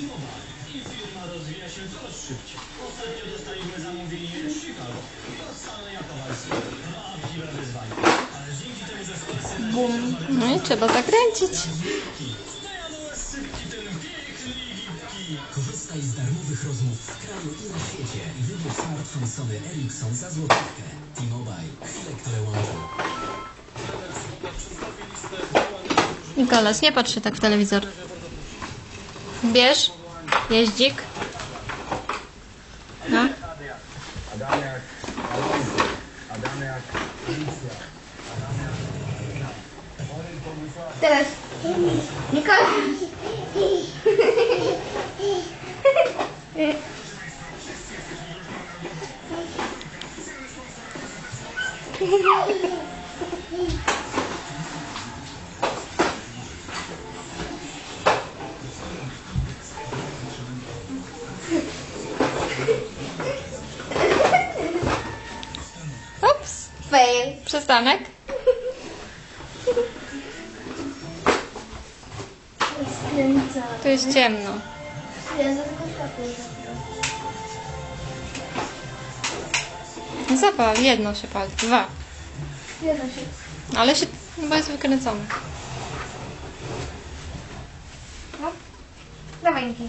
I firma rozwija się coraz szybciej. Ostatnio dostaliśmy zamówienie Chicago od. Prawdziwe wyzwanie. Ale dzięki temu, że w Polsce Bum. No i trzeba zakręcić. Korzystaj z darmowych rozmów w kraju i na świecie i wybierz smartfon Sony Ericsson za złotówkę. T-Mobile. Chwilę, które łączą. Nikolas, nie patrz się tak w telewizor. Bierz. Jeździk. No. Teraz. Nikola. Ups. Fail. Przystanek. Skręcam. Tu jest ciemno. Ja za światło zabrał. Zapal. Jedno się pali. Dwa. Jedno się. Ale się... Bo jest wykręcony. No. Dawaj, Niki.